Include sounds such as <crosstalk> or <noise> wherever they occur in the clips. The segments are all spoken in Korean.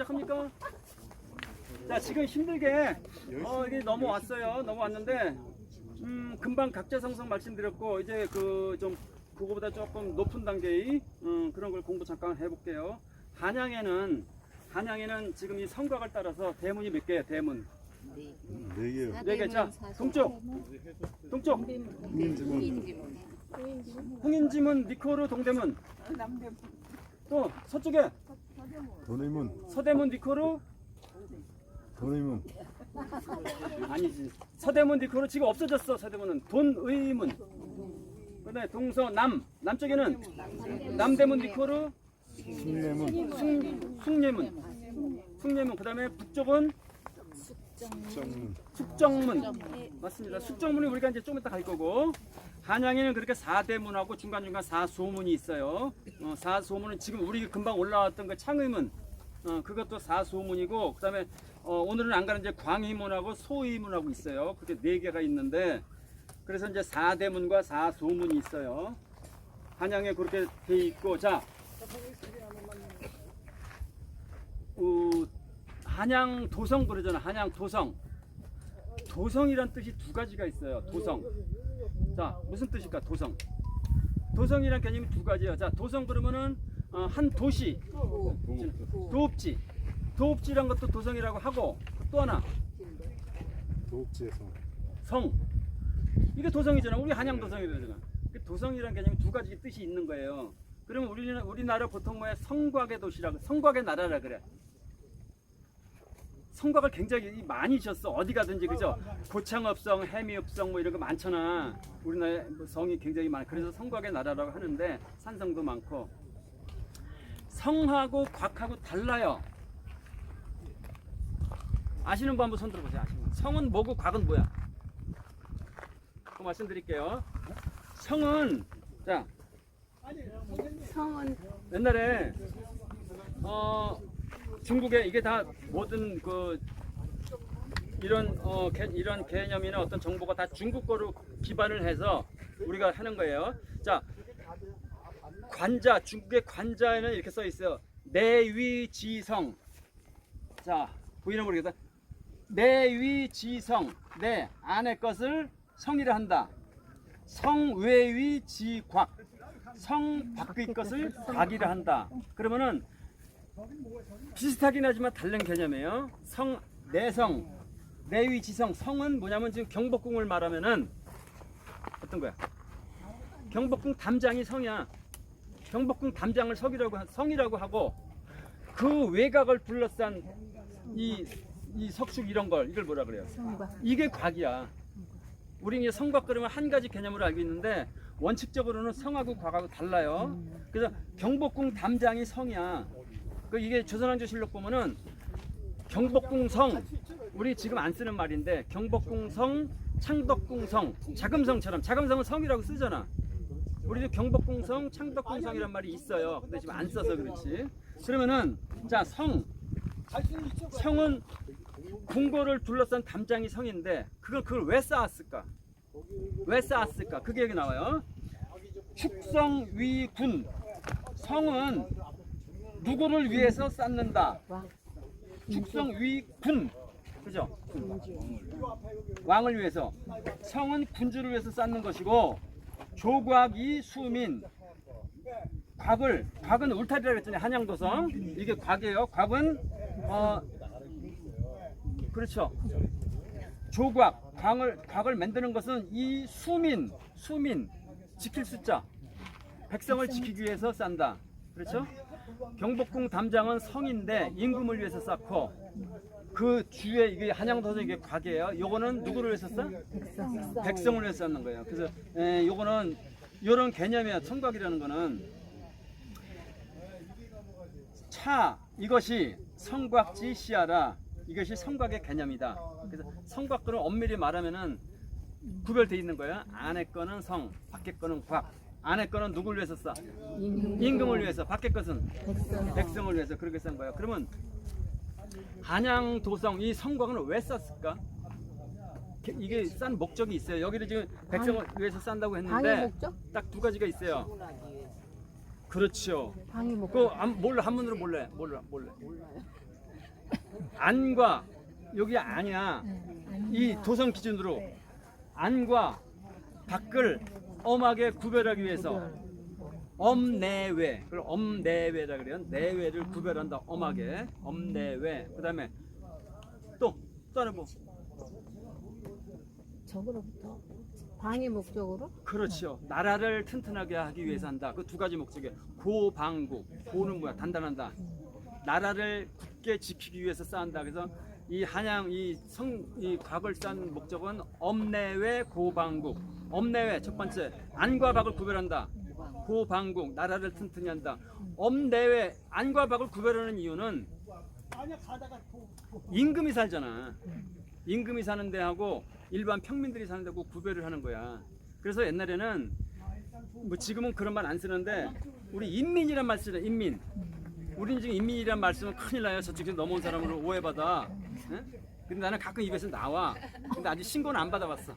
시작합니까? 자 지금 힘들게 어 이게 넘어왔어요. 넘어왔는데 음 금방 각자성성 말씀드렸고 이제 그 좀 그거보다 조금 높은 단계의 음, 그런 걸 공부 잠깐 해볼게요. 한양에는 한양에는 지금 이 성곽을 따라서 대문이 몇 개예요? 대문 네 개요. 네 개. 자 동쪽 동쪽 홍인지문 니코르 동대문 또 서쪽에 돈의문, 서대문 니코르 돈의문, 아니지. 서대문 니코르 지금 없어졌어. 서대문은 돈의문. 그다음에 동서 남 남쪽에는 남대문 니코르 숭례문, 숭 숭례문. 숭례문. 그다음에 북쪽은 정문, 숙정문. 맞습니다. 숙정문이 우리가 이제 좀 이따 갈 거고. 한양에는 그렇게 사대문하고 중간중간 사소문이 있어요. 어, 사소문은 지금 우리 금방 올라왔던 그 창의문, 어, 그것도 사소문이고, 그 다음에 어, 오늘은 안 가는 이제 광희문하고 소의문하고 있어요. 그게 네 개가 있는데, 그래서 이제 사대문과 사소문이 있어요. 한양에 그렇게 돼 있고, 자, 어, 한양 도성 그러잖아. 한양 도성. 도성이란 뜻이 두 가지가 있어요. 도성. 자, 무슨 뜻일까? 도성. 도성이란 개념이 두 가지예요. 자, 도성 그러면은 어, 한 도시, 도읍지. 도읍지란 것도 도성이라고 하고 또 하나 도읍지에서 성. 이게 도성이잖아. 우리 한양 도성이잖아. 그 도성이란 개념이 두 가지 뜻이 있는 거예요. 그러면 우리는 우리나라 보통 뭐야 성곽의 도시라고 성곽의 나라라 그래. 성곽을 굉장히 많이 지었어. 어디 가든지 그죠? 고창읍성, 해미읍성 뭐 이런 거 많잖아. 우리나라 뭐 성이 굉장히 많아. 그래서 성곽의 나라라고 하는데 산성도 많고 성하고 곽하고 달라요. 아시는 분 한번 손 들어보세요. 아시는 분. 성은 뭐고 곽은 뭐야? 그 말씀드릴게요. 성은 자 성은 옛날에 어 중국에 이게 다 모든 그 이런 어 개, 이런 개념이나 어떤 정보가 다 중국 거로 기반을 해서 우리가 하는 거예요. 자 관자 중국의 관자에는 이렇게 써 있어요. 내위지성. 자 보이는 모르겠다. 내위지성 내 안의 것을 성이라 한다. 성외위지곽 성 밖의 것을 <laughs> 곽이라 한다. 그러면은 비슷하긴 하지만 다른 개념이에요. 성 내성 내위지성 성은 뭐냐면 지금 경복궁을 말하면은 어떤 거야? 경복궁 담장이 성이야. 경복궁 담장을 성이라고 하- 성이라고 하고 그 외곽을 둘러싼 이, 이 석축 이런 걸 이걸 뭐라 그래요? 성곽. 이게 곽이야. 우리 이제 성곽 그러면 한 가지 개념으로 알고 있는데 원칙적으로는 성하고 곽하고 달라요. 그래서 경복궁 담장이 성이야. 그 이게 조선왕조실록 보면은 경복궁 성 우리 지금 안 쓰는 말인데 경복궁 성, 창덕궁 성, 자금성처럼 자금성은 성이라고 쓰잖아. 우리도 경복궁 성, 창덕궁 성이란 말이 있어요. 근데 지금 안 써서 그렇지. 그러면은 자 성, 성은 궁궐을 둘러싼 담장이 성인데 그걸 그걸 왜 쌓았을까? 왜 쌓았을까? 그게 여기 나와요. 축성 위군 성은 누구를 위해서 쌓는다. 축성위군. 그죠? 왕을 위해서. 성은 군주를 위해서 쌓는 것이고 조곽이 수민. 곽을 곽은 울타리라고 했잖아요 한양도성. 이게 곽이에요. 곽은 어 그렇죠. 조곽 곽을 곽을 만드는 것은 이 수민 수민. 지킬 숫자. 백성을 지키기 위해서 싼다. 그렇죠 경복궁 담장은 성인데 임금을 위해서 쌓고 그 주에 이게 한양도성 이게 곽이에요 요거는 누구를 위해서 쌓 백성. 백성 을 위해서 하는 거예요. 그래서 에, 요거는 이런 개념이야. 청각이라는 거는 차 이것이 성곽지 시하라. 이것이 성곽의 개념이다. 그래서 성곽들은 엄밀히 말하면은 구별돼 있는 거야. 안에 거는 성, 밖에 거는 곽. 안에 거는 누굴 위해서 쌓? 임금 을 위해서. 밖에 것은 백성. 백성을 위해서 그렇게 쓴 거야. 그러면 한양 도성 이 성곽은 왜 쌌을까? 게- 이게 싼 목적이 있어요. 여기를 지금 백성을 위해서 싼다고 했는데? 딱 두 가지가 있어요. 그렇죠. 방위 목적. 안- 몰라 한문으로 몰래 몰라 몰래. 안과 여기 아니야. 이 도성 기준으로 안과 밖을 엄하게 구별하기 위해서 엄내외 그걸 엄내외라 그래요. 내외를 구별한다. 엄하게 엄내외. 그 다음에 또또 하나 뭐 적으로부터 방위 목적으로 그렇죠. 나라를 튼튼하게 하기 위해서 한다. 그 두 가지 목적이에요. 고방국. 고는 뭐야? 단단한다. 나라를 굳게 지키기 위해서 쌓는다. 그래서 이 한양 이 성이 곽을 쌓는 목적은 엄내외 고방국. 엄내외 첫 번째 안과 박을 구별한다. 고방국 나라를 튼튼히 한다. 엄내외 안과 박을 구별하는 이유는 임금이 살잖아. 임금이 사는 데하고 일반 평민들이 사는 데하고 구별을 하는 거야. 그래서 옛날에는 뭐 지금은 그런 말 안 쓰는데 우리 인민이란 말 쓰는 인민. 우리는 지금 인민이란 말 쓰면 큰일 나요. 저쪽에서 넘어온 사람으로 오해받아. 응? 근데 나는 가끔 입에서 나와. 근데 아직 신고는 안 받아봤어.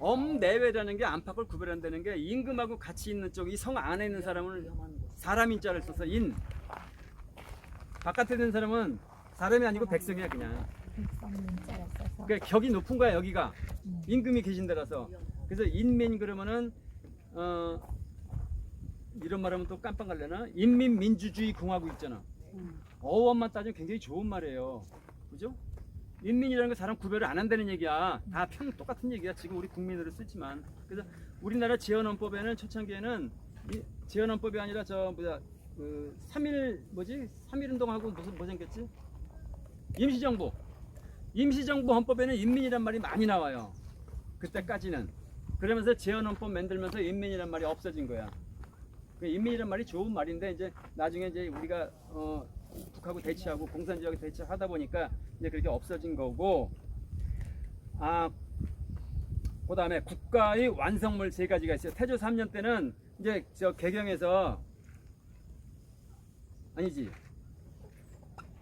엄 내외라는 게 안팎을 구별한다는 게 임금하고 같이 있는 쪽이 성 안에 있는 사람을 사람 인 자를 써서 인. 바깥에 있는 사람은 사람이 아니고 백성이야 그냥. 그러니까 격이 높은 거야 여기가. 임금이 계신 데라서. 그래서 인민 그러면은 어 이런 말하면 또 깜빡 갈려나? 인민민주주의 공화국 있잖아. 어원만 따지면 굉장히 좋은 말이에요. 그죠? 인민이라는 거 사람 구별을 안 한다는 얘기야 다 평 똑같은 얘기야 지금 우리 국민으로 쓰지만 그래서 우리나라 재헌헌법에는 초창기에는 이 재헌헌법이 아니라 저 뭐야 그 3일 뭐지 3일 운동하고 무슨 뭐 생겼지 임시정부 임시정부 헌법에는 인민이란 말이 많이 나와요. 그때까지는. 그러면서 재헌헌법 만들면서 인민이란 말이 없어진 거야. 그 인민이란 말이 좋은 말인데 이제 나중에 이제 우리가 어, 북하고 대치하고 공산주의하고 대치하다 보니까 이제 그렇게 없어진 거고 아 그다음에 국가의 완성물 세 가지가 있어요. 태조 3년 때는 이제 저 개경에서 아니지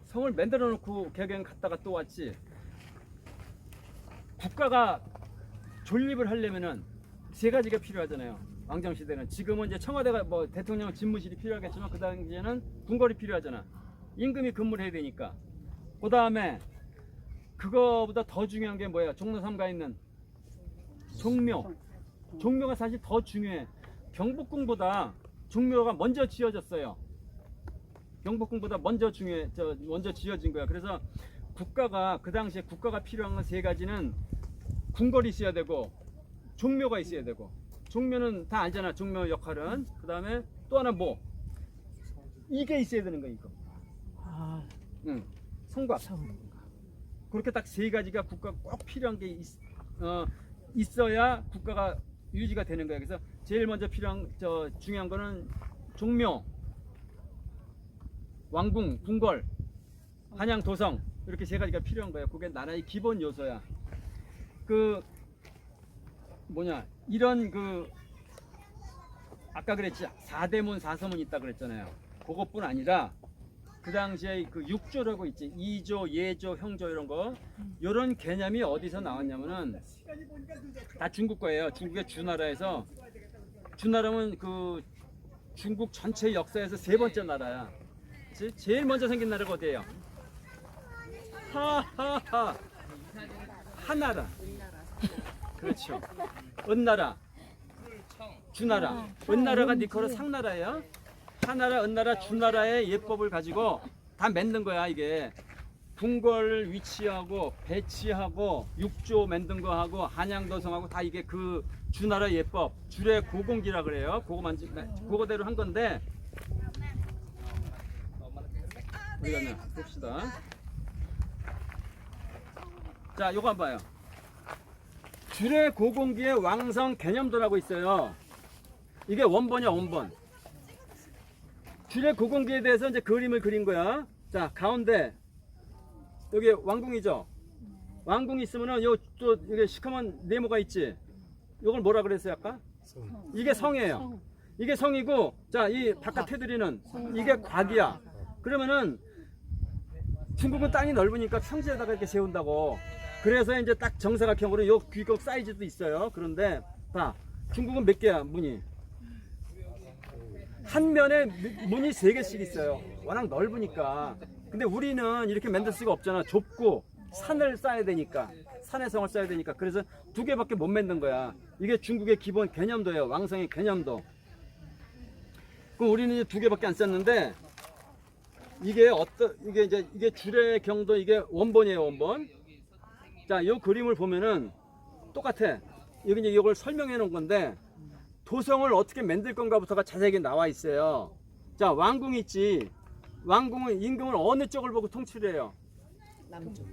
성을 만들어 놓고 개경 갔다가 또 왔지. 국가가 존립을 하려면은 세 가지가 필요하잖아요. 왕정 시대는 지금은 이제 청와대가 뭐 대통령 집무실이 필요하겠지만 그 당시에는 궁궐이 필요하잖아. 임금이 근무를 해야 되니까. 그 다음에 그거보다 더 중요한 게 뭐야? 종로 삼가 있는 종묘. 종묘가 사실 더 중요해. 경복궁보다 종묘가 먼저 지어졌어요. 경복궁보다 먼저 중요해, 저 먼저 지어진 거야. 그래서 국가가 그 당시에 국가가 필요한 건 세 가지는 궁궐이 있어야 되고 종묘가 있어야 되고 종묘는 다 알잖아. 종묘 역할은 그 다음에 또 하나 뭐 이게 있어야 되는 거 이거. 아, 응. 성곽. 성. 그렇게 딱 세 가지가 국가 꼭 필요한 게 있, 어, 있어야 국가가 유지가 되는 거야. 그래서 제일 먼저 필요한 저 중요한 거는 종묘, 왕궁, 궁궐, 한양 도성 이렇게 세 가지가 필요한 거예요. 그게 나라의 기본 요소야. 그 뭐냐 이런 그 아까 그랬지 사대문 사서문 있다 그랬잖아요. 그것뿐 아니라 그 당시에 그 육조라고 있지 이조, 예조, 형조 이런 거 이런 개념이 어디서 나왔냐면은 다 중국 거예요. 중국의 주나라에서 주나라면 그 중국 전체 역사에서 세 번째 나라야. 그치? 제일 먼저 생긴 나라가 어디예요? 하하하 하나라. 그렇죠. 은나라, 주나라. 은나라가 니코로 상나라예요. 하나라, 은나라, 주나라의 예법을 가지고 다 만든 거야 이게. 궁궐 위치하고 배치하고 육조 만든 거 하고 한양도성하고 다 이게 그 주나라 예법 줄의 고공기라 그래요. 그거 만지 그거대로 한 건데 갔냐 봅시다. 자, 요거 한번 봐요. 줄의 고공기의 왕성 개념도라고 있어요. 이게 원본이야 원본. 줄의 고공기에 대해서 이제 그림을 그린 거야. 자 가운데 여기 왕궁이죠. 왕궁이 있으면은 요또 이게 시커먼 네모가 있지. 요걸 뭐라 그랬어요 아까? 성. 이게 성이에요. 이게 성이고 자 이 바깥 테두리는 이게 곽이야. 그러면은 중국은 땅이 넓으니까 평지에다가 이렇게 세운다고. 그래서 이제 딱 정사각형으로 요 귀곡 사이즈도 있어요. 그런데 봐 중국은 몇 개야 문이? 한 면에 문이 세 개씩 있어요. 워낙 넓으니까 근데 우리는 이렇게 만들 수가 없잖아. 좁고 산을 쌓아야 되니까 산의 성을 쌓아야 되니까 그래서 두 개밖에 못 만든 거야. 이게 중국의 기본 개념도예요. 왕성의 개념도. 그럼 우리는 이제 두 개밖에 안 썼는데 이게 어떤 이게 이제 이게 줄의 경도 이게 원본이에요 원본. 자, 이 그림을 보면은 똑같아. 여기 이제 이걸 설명해 놓은 건데 도성을 어떻게 만들 건가부터가 자세하게 나와 있어요. 자, 왕궁 있지. 왕궁은 임금을 어느 쪽을 보고 통치해요? 남쪽.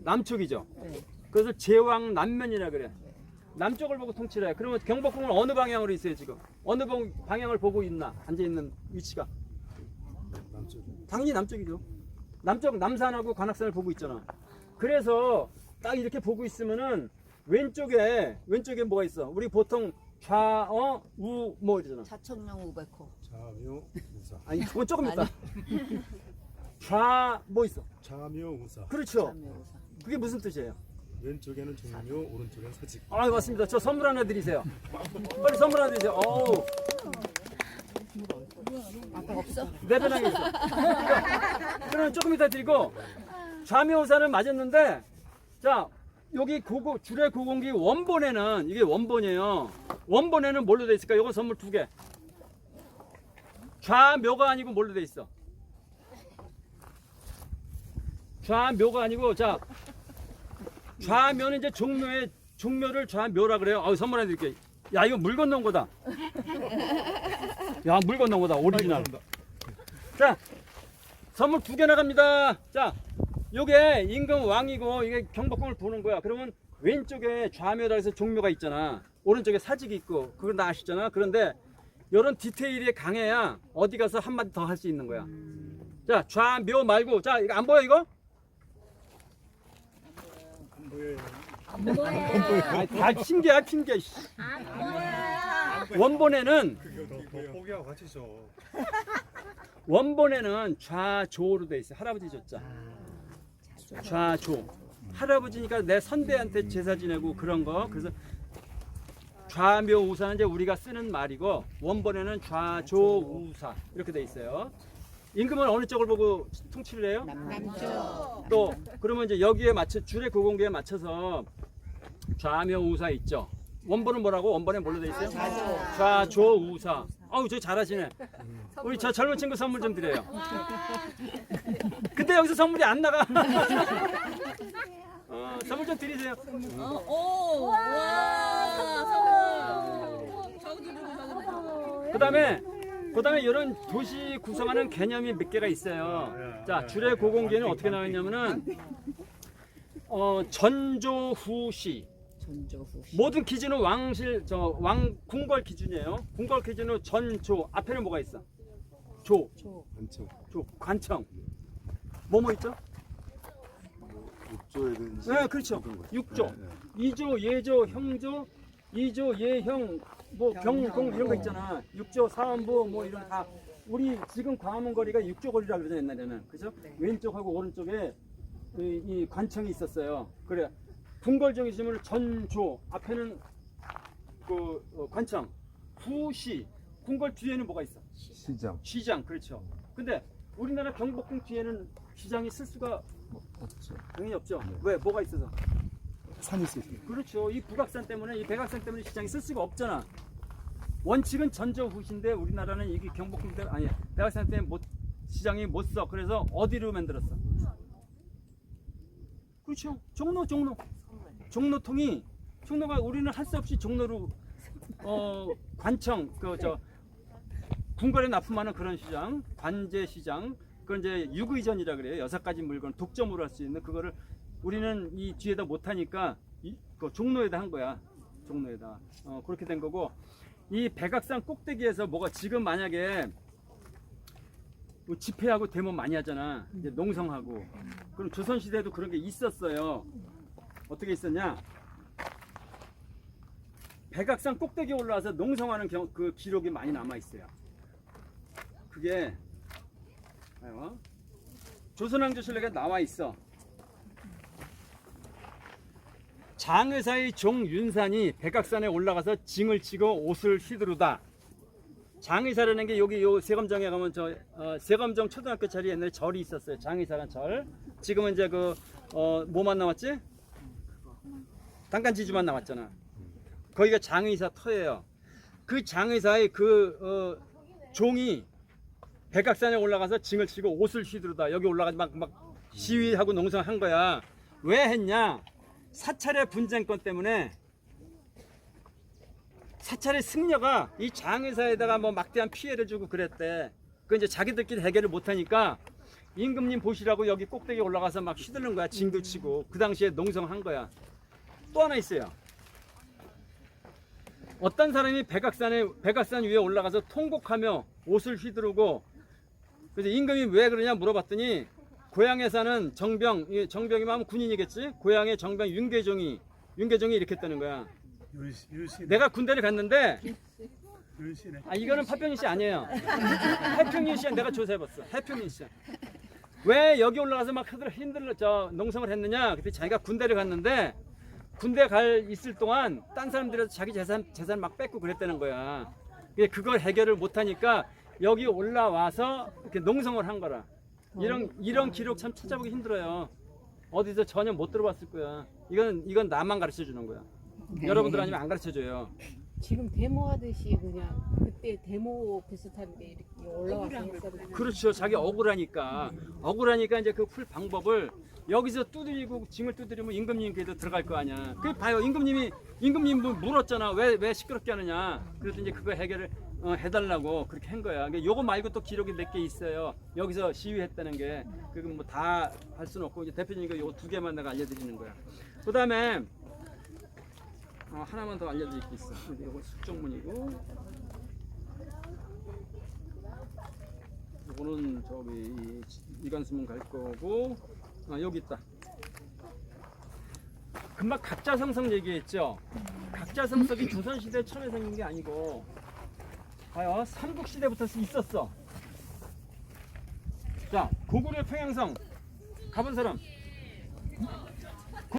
남쪽 이죠. 네. 그래서 제왕 남면이라 그래. 남쪽을 보고 통치를 해. 그러면 경복궁은 어느 방향으로 있어요 지금? 어느 방- 방향을 보고 있나? 앉아 있는 위치가? 남쪽. 당연히 남쪽이죠. 남쪽 남산하고 관악산을 보고 있잖아. 그래서 딱 이렇게 보고 있으면은 왼쪽에 왼쪽에 뭐가 있어? 우리 보통 좌어 우뭐 이러잖아. 자청령 우백호. 자묘 우사. 아니 그건 조금 있다. 좌뭐 있어? 자묘 우사. 그렇죠. 자묘우사. 그게 무슨 뜻이에요? 왼쪽에는 종묘, 오른쪽에는 사직. 아 맞습니다. 저 선물 하나 드리세요. 빨리 선물 하나 드리세요. 어우 아빠 없어? 내 배낭에 있어. 그럼 조금 이따 드리고 좌묘우사는 맞았는데 자 여기 고고 줄의 고공기 원본에는 이게 원본이에요. 원본에는 뭘로 돼 있을까? 이건 선물 두 개. 좌묘가 아니고 뭘로 돼 있어? 좌묘가 아니고 자 좌묘는 이제 종묘의 종묘를 좌묘라 그래요. 아 선물 하나 드릴게요. 야 이거 물 건너온 거다. 야 물 건너온 거다 오리지널. 자, 선물 두 개 나갑니다. 자, 요게 임금 왕이고 이게 경복궁을 보는 거야. 그러면 왼쪽에 좌묘다 해서 종묘가 있잖아. 오른쪽에 사직이 있고 그건 다 아시잖아. 그런데 이런 디테일이 강해야 어디 가서 한마디 더 할 수 있는 거야. 자, 좌묘 말고 자, 이거 안 보여 이거? 안 보여요. 아, 다 핑계야 핑계. 씨. 원본에는 더 포기하고 같이 줘. 원본에는 좌조로 돼 있어. 할아버지 조자. 좌조. 할아버지니까 내 선대한테 제사 지내고 그런 거. 그래서 좌묘우사는 이제 우리가 쓰는 말이고 원본에는 좌조우사 이렇게 돼 있어요. 임금은 어느 쪽을 보고 통치를 해요? 남쪽. 또 그러면 이제 여기에 맞춰 줄의 고공기에 맞춰서 좌묘우사 있죠. 원본은 뭐라고? 원본에 뭘로 돼 있어요? 좌조. 좌조우사. 아우 저 잘하시네. 우리 저 젊은 친구 선물 좀 드려요. 근데 여기서 선물이 안 나가. <laughs> 어, 선물 좀 드리세요. 오, 와, 선물. 그다음에 그다음에 이런 도시 구성하는 개념이 몇 개가 있어요. 자 줄의 고공기는 어떻게 나왔냐면은 어, 전조후시. 전조후. 모든 기준은 왕실 저 왕 궁궐 기준이에요. 궁궐 기준은 전조 앞에는 뭐가 있어? 조, 안쪽. 조 관청. 뭐뭐 있죠? 육조라든지. 네, 그렇죠. 육조. 이조, 예조, 형조, 이조, 예형, 뭐 경공 이런 거 있잖아. 육조, 사원부 뭐 이런 다 우리 지금 광화문 거리가 육조 거리라 그러죠 옛날에는 그죠? 왼쪽하고 오른쪽에 이, 이 관청이 있었어요. 그래 궁궐 정시면 전조 앞에는 그 어, 관청, 후시 궁궐 뒤에는 뭐가 있어? 시장. 시장 그렇죠. 근데 우리나라 경복궁 뒤에는 시장이 쓸 수가 없죠. 당연히 없죠. 네. 왜 뭐가 있어서? 산이 있어. 있어요. 그렇죠. 이 북악산 때문에 이 백악산 때문에 시장이 쓸 수가 없잖아. 원칙은 전저후시인데 우리나라는 이게 경복궁 때문에 아니 백악산 때문에 못 시장이 못 써. 그래서 어디로 만들었어? 그렇죠. 종로 종로. 종로통이 종로가 우리는 할 수 없이 종로로 어 관청 그 저 궁궐에 납품하는 그런 시장 관제 시장 그건 이제 유의전이라 그래요. 여섯 가지 물건 독점으로 할 수 있는 그거를 우리는 이 뒤에다 못 하니까 이, 그 종로에다 한 거야. 종로에다. 어, 그렇게 된 거고 이 백악산 꼭대기에서 뭐가 지금 만약에 뭐 집회하고 데모 많이 하잖아. 이제 농성하고. 그럼 조선 시대에도 그런 게 있었어요. 어떻게 있었냐? 백악산 꼭대기 에 올라와서 농성하는 경, 그 기록이 많이 남아 있어요. 그게 봐요. 조선왕조 실록에 나와 있어. 장의사의 종 윤산이 백악산에 올라가서 징을 치고 옷을 휘두르다. 장의사라는 게 여기 요 세검정에 가면 저 어, 세검정 초등학교 자리에 옛날에 절이 있었어요. 장의사란 절. 지금은 이제 그 어, 뭐만 남았지? 단간지주만 남았잖아. 거기가 장의사 터예요. 그 장의사의 그 어, 종이 백악산에 올라가서 징을 치고 옷을 휘두르다 여기 올라가서 막, 막 시위하고 농성한 거야. 왜 했냐? 사찰의 분쟁권 때문에 사찰의 승려가 이 장의사에다가 뭐 막대한 피해를 주고 그랬대. 그 이제 자기들끼리 해결을 못하니까 임금님 보시라고 여기 꼭대기 올라가서 막 휘두르는 거야. 징도 치고 그 당시에 농성한 거야. 또 하나 있어요. 어떤 사람이 백악산에 백악산 위에 올라가서 통곡하며 옷을 휘두르고 그래서 임금이 왜 그러냐 물어봤더니 고향에 사는 정병 이 정병이면 군인이겠지? 고향의 정병 윤계종이 윤계종이 이렇게 했다는 거야. 내가 군대를 갔는데. 아 이거는 파평인 씨 아니에요. 해평인 씨야. 내가 조사해봤어. 해평인 씨야. 왜 여기 올라가서 막 힘들 힘들어 저 농성을 했느냐? 그때 자기가 군대를 갔는데 군대 갈 있을 동안 딴 사람들에서 자기 재산 재산 막 뺏고 그랬다는 거야. 근데 그걸 해결을 못 하니까 여기 올라와서 이렇게 농성을 한 거라. 이런 이런 기록 참 찾아보기 힘들어요. 어디서 전혀 못 들어봤을 거야. 이건 이건 나만 가르쳐 주는 거야. 여러분들 아니면 안 가르쳐 줘요. 지금 데모하듯이 그냥 그때 데모 비슷한데 이렇게 올라와서 했거든요. 그렇죠. 자기 억울하니까 억울하니까 이제 그 풀 방법을 여기서 두드리고 징을 두드리면 임금님께도 들어갈 거 아니야. 그 봐요. 임금님이 임금님 뭐 물었잖아. 왜 왜 시끄럽게 하느냐. 그래서 이제 그거 해결을 어, 해달라고 그렇게 한 거야. 그러니까 요거 말고 또 기록이 몇 개 있어요. 여기서 시위했다는 게 그거 뭐다 할 수는 없고 이제 대표님이 요거 두 개만 내가 알려드리는 거야. 그다음에 어, 하나만 더 알려드릴 게 있어. 요거 숙정문이고. 이거는 저기 이간수문 갈 거고 아 여기 있다. 금방 각자성석 얘기했죠. 각자성석이 조선 시대 처음에 생긴 게 아니고 봐요 삼국 시대부터 있었어. 자 고구려 평양성 가본 사람